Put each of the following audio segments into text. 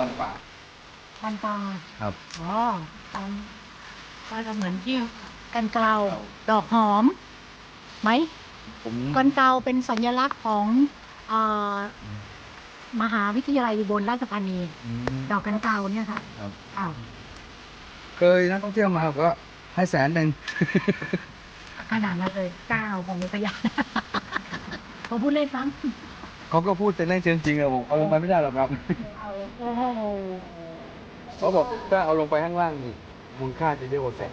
ลำป่ากันตาครับ อ๋อตามก็จะเหมือนที่กันเกลาดอกหอมไหมผมกันเกลาเป็นสัญลักษณ์ของเอ่อมหาวิทยาลัยอุบลราชธานี อืม ดอกกันเกลาเนี่ยค่ะครับ อ้าวเคยนักท่องเที่ยวมาก็ให้แสนหนึ่ง ขนาดนั้นเลยเก้าของวิทยาเขาพูดเล่นซ้ เขาก็พูดเป็นเล่นเชิงจริงอะผมเอาลงไปไม่ได้หรอกครับเอาโอ้โหเขาบอกถ้าเอาลงไปข้างล่างนี่มูลค่าจะเยอะกว่าแสน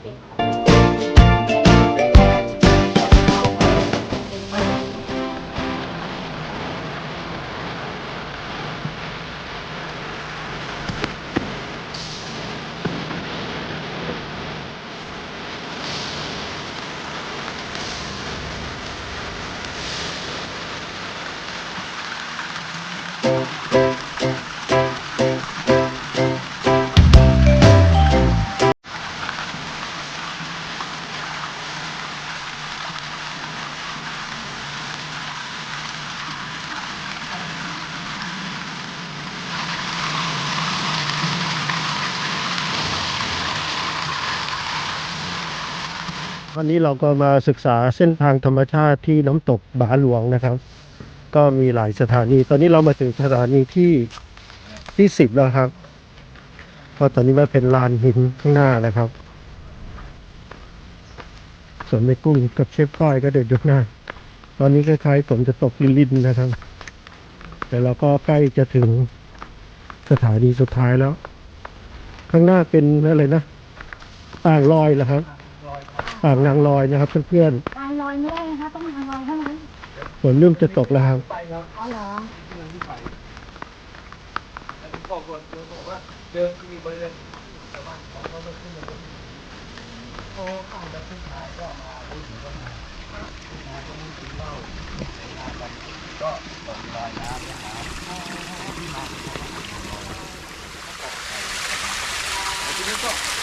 ันนี้เราก็มาศึกษาเส้นทางธรรมชาติที่น้ำตกบาหลวงนะครับ ก็มีหลายสถานี ตอนนี้เรามาถึงสถานีที่ที่สิบแล้วครับเพราะตอนนี้มาเป็นลานหินข้างหน้านะครับ ส่วนในกุ้งกับเชฟก้อยก็เดินอยู่หน้า ตอนนี้คล้ายๆฝนจะตกลินๆนะครับ แต่เราก็ใกล้จะถึงสถานีสุดท้ายแล้ว ข้างหน้าเป็นอะไรนะอ่างลอยเหรอครับ อ่างนางลอยนะครับเพื่อนทางลอยไม่ได้นะคะต้องทางลอยเท่านั้นๆฝนเริ่มจะตกแล้วครับ ไปครับอ๋อเหรอเดินที่ไปแล้วผมบอกคนเดินบอกว่าเดินมีบริเวณชาวบ้านของเขาไม่ขึ้นเลยโอ้ข้าวจะขึ้นขายก็มาพูดถึงก็มาขึ้นมาก็มุ่งกินเหล้าเสนากันก็ตกลอยน้ำนะครับที่มาของเขาทีนี้ก็มันไม่ขึ้นกับก็ไหนคนโตเป็นมาเป็นม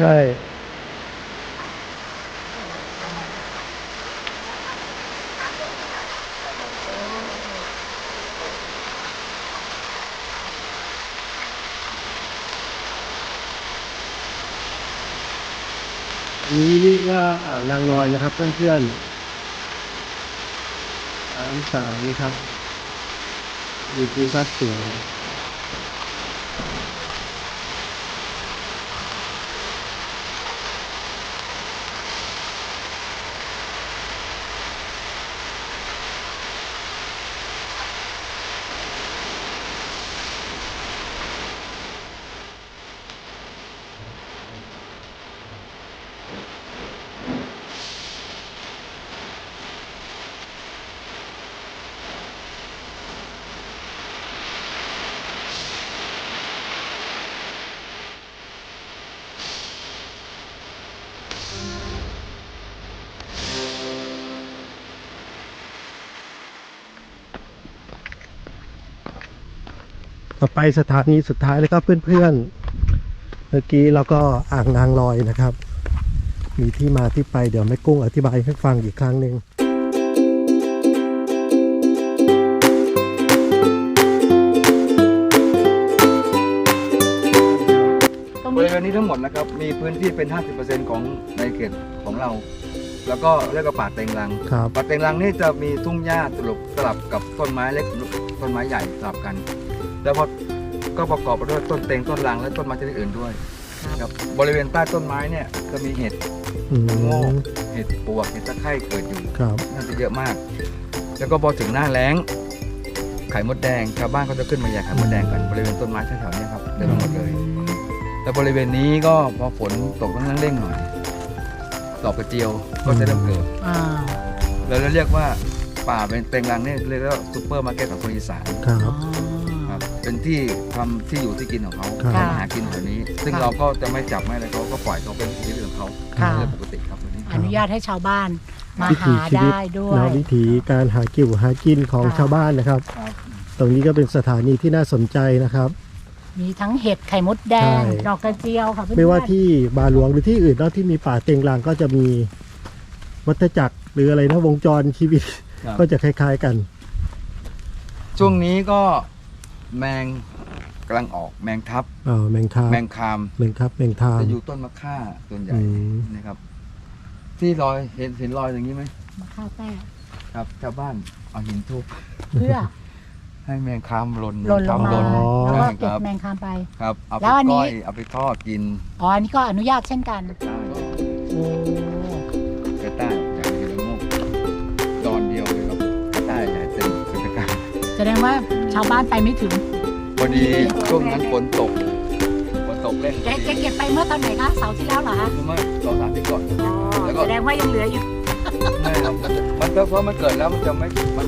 ใช่อันนี้นี่ก็อ่างนางลอยนะครับเพื่อนๆอ่างสาวนี่ครับอยู่ที่ซัดเสวย ต่อไปสถานีสุดท้ายแล้วครับเพื่อนๆ เมื่อกี้เราก็อ่างนางลอยนะครับ มีที่มาที่ไปเดี๋ยวแม่กุ้งอธิบายให้ฟังอีกครั้งหนึ่งตรงบนี้ริเวณนี้ทั้งหมดนะครับ มีพื้นที่เป็น 50%ของในเขตของเรา แล้วก็เรียกว่าป่าเต็งรัง ครับ ป่าเต็งรังนี่จะมีทุ่งหญ้าสลับสลับกับต้นไม้เล็กต้นไม้ใหญ่สลับกัน แล้วพอก็ประกอบไปด้วยต้นเต็งต้นรังและต้นไม้ชนิดอื่นด้วยครับบริเวณใต้ต้นไม้เนี่ยจะมีเห็ดอืมโง่เห็ดปวกเห็ดตะไคร่เกิดอยู่ครับ น่าจะเยอะมาก แล้วก็พอถึงหน้าแล้งไข่มดแดงชาวบ้านเขาจะขึ้นมาแย่ไข่มดแดงกันบริเวณต้นไม้แถวๆเนี้ครับเต็มไปหมดเลย แต่บริเวณนี้ก็พอฝนตกต้องเร่งๆหน่อยดอกกระเจียวก็จะเริ่มเกิด อ่าแล้วเราเรียกว่าป่าเป็นเต็งรังเนี่ยเรียกว่าซูเปอร์มาร์เก็ตของคนอีสาน ครับอ๋อครับโด เป็นที่ทำที่อยู่ที่กินของเขาครับ เขามาหากินแถวนี้ ซึ่งค่ะเราก็จะไม่จับไม่อะไรเขาก็ปล่อยเขาเป็นชีวิตของเขาค่ะ เรื่องปกติครับวันนี้ อนุญาตให้ชาวบ้านมาวิถีหาชีวิตได้ด้วย นะวิถีการหากิ่วหากินของค่ะ ชาวบ้านนะครับ ครับ ตรงนี้ก็เป็นสถานีที่น่าสนใจนะครับ มีทั้งเห็ดไข่มดแดง ใช่ ดอกกระเจียวค่ะเพื่อนๆ ไม่ว่าที่บาหลวงหรือที่อื่นเนอกที่มีป่าเต็งรังก็จะมีวัฏจักรหรืออะไรนะวงจรชีวิต ครับ ก็จะคล้าย ๆกัน ช่วงนี้ก็ แมงกำลังออกแมงทับเออแมงคาม แมงคามแมงครับแมงทามจะอยู่ต้นมะค่าต้นใหญ่อืม นะครับ ที่รอยเห็นเห็นรอยอย่างนี้ไหมมะข้าวแต้ครับชาวบ้านเอาหินทุบเพื่อ ให้แมงคามหล่นหล่นลงมาหล่นแล้วก็ใช่คเก็บรับ แมงคามไป ครับเอาไปแล้วอันนี้ ก้อยเอาไปทอดกินอ๋ออันนี้ก็อนุญาตเช่นกันใต้โอ้กระต้ายใหญ่ทีละโงกดอนเดียวเลยครับกระต้ายใหญ่เต็มเป็นกระต้ายแสดงว่า ชาวบ้านไปไม่ถึงพอดีช่วงนั้นฝนตกฝนตกเล่นแกแกเก็บไปเมื่อตอนไหนคะเสาร์ที่แล้วเหรอคะคือเมื่อสองสามปีก่อนอ๋อแล้วก็แสดงว่ายังเหลืออยู่ไม่ครับมันก็เพราะมันเกิดแล้วมันจะไม่มัน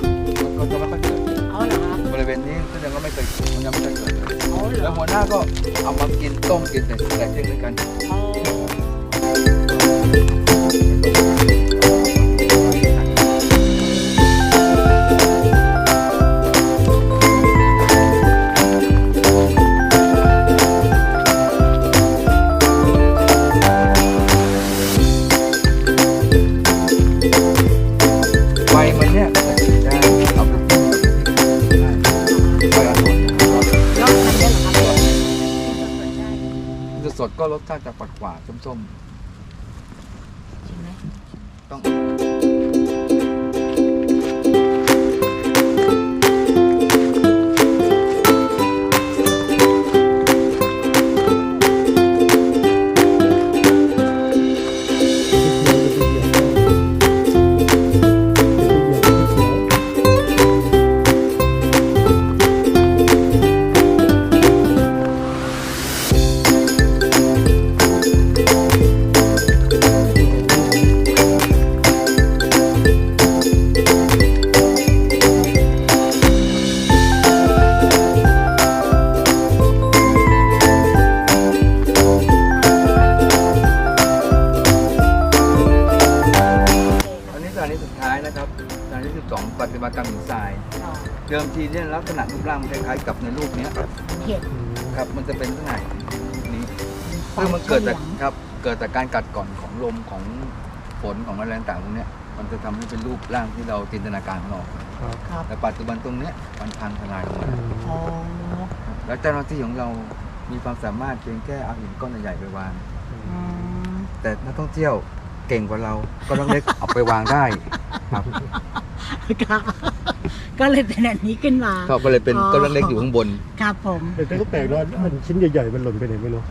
มันก็จะไม่ค่อยเกิดอ๋อเหรอคะบริเวณนี้ก็ยังก็ไม่เคยมันยังไม่เคยเกิดเลยอ๋อเหรแล้อวหัวหน้าก็เอามากินต้มกินแต่แต่เช่นด้วยกัน รสชาติจะปัดกว่าส้มชิมไหมๆต้อง ทรายอ๋อเดิมทีเนี่ยลักษณะรูปร่างมันคล้ายๆกับในรูปเนี้ยเห็ดครับมันจะเป็นลักษณะนี้ซึ่งมันเกิดจากครับเกิดจากการกัดก่อนของลมของฝนของอะไรต่างๆพวกเนี้ยมันจะทำให้เป็นรูปร่างที่เราจินตนาการของเราครับแต่ปัจจุบันตรงเนี้ยมันพังทลายลงมาอ๋อแล้วเจ้าหน้าที่ของเรามีความสามารถเพียงแค่เอาหินก้อนใหญ่ๆไปวาง อืมแต่นักท่องเที่ยวเก่งกว่าเราก็ต้องเล็กเอาไปวางได้ครับ ครับ ก็เลยเป็นอันนี้ขึ้นมาเขาก็เลยเป็นอ๋อก้อนเล็กๆอยู่ข้างบน ครับผม แต่ก็แปลกว่ามันชิ้นใหญ่ๆ มันหล่นไปไหนไม่รู้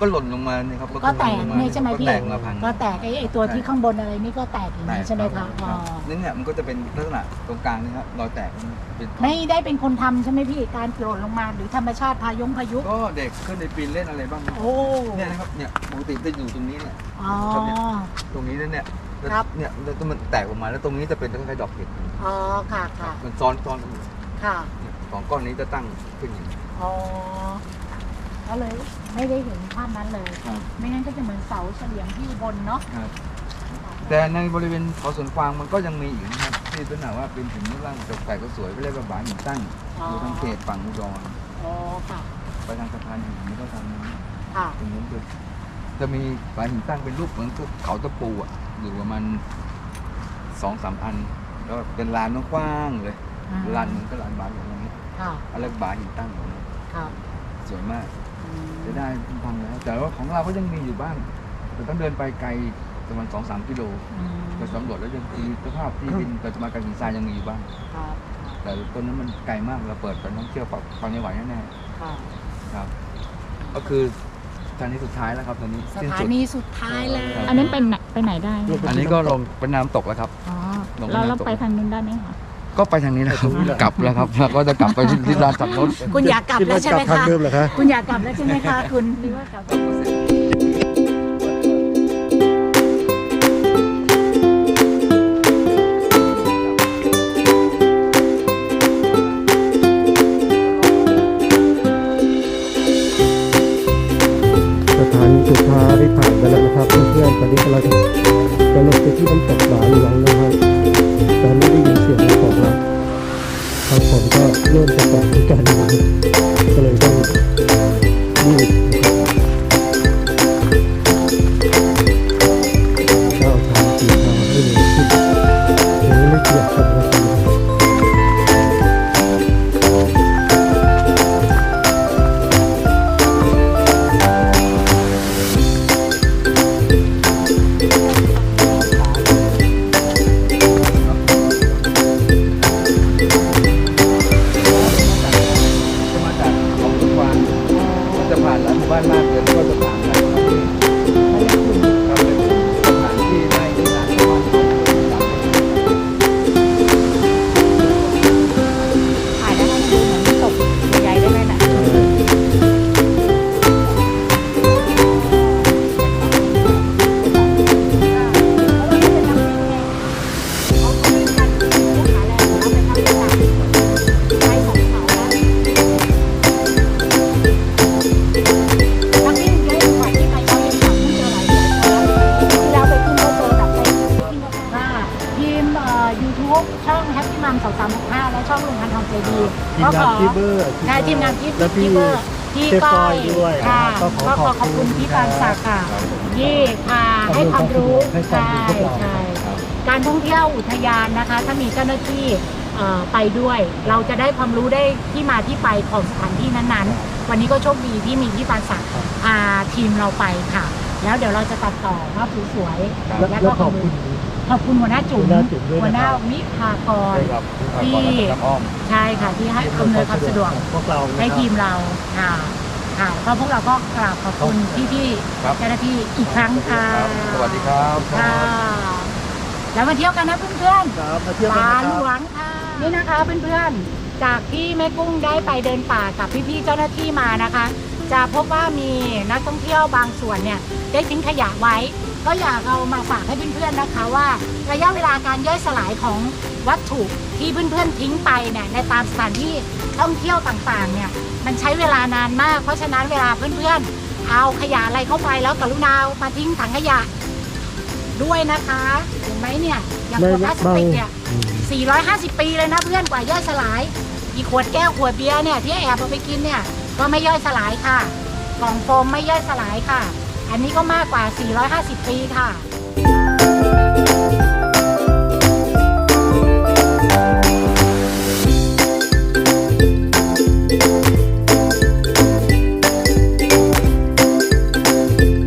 ก็หล่นลงมาเนี่ยครับก็แตกหล่ลงานี่ใช่ไหมก็พี่แตกมาพังก็แตกไอ้ไอ้ตัวที่ข้างบนอะไรนี่ก็แตกอย่างแตนี้กใช่ไหมคะอ๋อนี่เนี่ยมันก็จะเป็นลักษณะตรงกลางนี่ครับรอยแตกมันเป็นไม่ได้เป็นคนทำใช่ไหมพี่การโกรธลงมาหรือธรรมชาติพายงพายุก็เด็กขึ้นในปีนเล่นอะไรบ้างโอ้เนี่ยนะครับเนี่ยปกติจะอยู่ตรงนี้เนี่ยอ๋อตรงนี้เนี่ยเนี่ยแล้ว ครับ เนี่ยแล้วมันแตกออกมาแล้วตรงนี้จะเป็นคล้ายๆดอกเห็ดอ๋อค่ะค่ะมันซ้อนซ้อนกันอยู่ค่ะเนี่ยสองก้อนนี้จะตั้งขึ้นอย่างนี้ อ๋อก็เลยไม่ได้เห็นภาพนั้นเลย ครับ ไม่งั้นก็จะเหมือนเสาเฉลียงที่อุบนเนาะครับ แต่ในบริเวณเขาสวนกวางมันก็ยังมีอีกนะครับที่เป็นหนาว่าเป็นหินรูปร่างตกแต่งก็สวยก็เรียกว่าบาหินตั้งอยู่ทางเขตฝั่งอุดรอ๋อค่ะไปทางสะพานหินนี่ก็ทางนั้นค่ะ ตรงนู้นคือ จะมีบาหินตั้งเป็นรูปเหมือนกับเขาตะปูอะอยู่ประมาณสองสามอัน แล้วเป็นลานกว้างๆเลยอ่าลานหนึงก็ลานบาอย่างนี้ค่ะอะไรบาหินตั้งอยู่นะค่ะสวยมากอืมจะได้พังแล้วแต่ว่าของเราก็ยังมีอยู่บ้างแต่ต้องเดินไปไกลประมาณสองสามกิโลอืมไปสำรวจแล้วยังมีสภาพที่ดินปัจจุบันการหินทรายยังมีอยู่บ้าง ครับแต่ต้นนั้นมันไกลมากเราเปิดไปท่องเที่ยวฟังไม่ไหวแน่ค่ะๆครับ ก็คือ สถานีสุดท้ายแล้วครับตอนนี้สสิ้นถาสุด นีสุดท้ายแล้วอันนั้นไปไหนไปไหนได้อันนี้ก็ลงเป็นน้ำตกแล้วครับ อ๋อลงเราเราน้ำตกไปทางนู้นได้ไหมคะ ก็ไปทางนี้นะครับกลับแล้วครับแล้วก็จะกลับไปที่ที่ร้านจัดรถ คุณอยากกลับคิดแล้วว่าใช่กลัไหมบทางคะเดิมเหรอคะ คุณอยากกลับแล้วใช่ไหมคะคุณ หรือว่ากลับ พาที่ผ่านไปแล้วนะครับ เพื่อนๆตอนนี้กำลังจะลงไปที่น้ำตกหลาหลวงนะครับแต่ไม่ได้ยินเสียงน้ำตกแล้วทางผมก็เริ่มจะตกเหมือนกัน ช่องแฮปปี้มัมสองสามหกห้าและช่องลุงพันทองใจดีทีมงานทีเบอร์ใช่ทีมงานทีและพี่เบอร์พี่เชฟก้ก้ออยยด้วยค่ะก็ขอก็ขอขขออบบคุคุณณพี่ปานศักดิ์ค่ะที่พาให้ความรู้ให้ความรู้พวกเรา ใช่ใช่ การท่องเที่ยวอุทยานนะคะ ถ้ามีเจ้าหน้าที่เอ่อไปด้วย เราจะได้ความรู้ได้ที่มาที่ไปของสถานที่นั้นๆ วันนี้ก็โชคดีที่มีพี่ปานศักดิ์พาทีมเราไปค่ะ แล้วเดี๋ยวเราจะตัดต่อภาพสวยๆและแล้วและก็ขอบคุณ ขอบคุณหัวหน้าจุ๋มหัวหน้าจุ๋มด้วยนะครับ หัวหน้าวิภากรใช่ครับที่ก่อนน้ำอ้อมใช่ค่ะที่ให้อำนวยความสะดวกพวกเรานะครับ ให้ทีมเราค่ะค่ะก็พวกเราก็กราบขอบคุณพี่ครับ ๆเจ้าหน้าที่อีกครั้งค่ะสวัสดีครับ ค่ะแล้วมาเที่ยวกันนะเพื่อนครับมาเที่ยวๆกันป่านะคหลรับวงค่ะนี่นะคะเพื่อนๆ จากที่แม่กุ้งได้ไปเดินป่ากับพี่ๆเจ้าหน้าที่มานะคะ จะพบว่ามีนักท่องเที่ยวบางส่วนเนี่ยได้ทิ้งขยะไว้ ก็อยากเอามาฝากให้เพื่อนๆนะคะว่า ระยะเวลาการย่อยสลายของวัตถุที่เพื่อนๆทิ้งไปเนี่ยในตามสถานที่ท่องเที่ยวต่างๆเนี่ยมันใช้เวลานานมาก เพราะฉะนั้นเวลาเพื่อนๆ เอาขยะอะไรเข้าไปแล้วกรุณาเอามาทิ้งถังขยะด้วยนะคะเห็นไหมเนี่ยอย่างขวดพลาสติกเนี่ยอืม450 ปีเลยนะเพื่อนกว่าย่อยสลาย อีกขวดแก้วขวดเบียร์เนี่ยที่แอบเอาไปกินเนี่ยก็ไม่ย่อยสลายค่ะกล่องโฟมไม่ย่อยสลายค่ะ อันนี้ก็มากกว่า 450 ปีค่ะ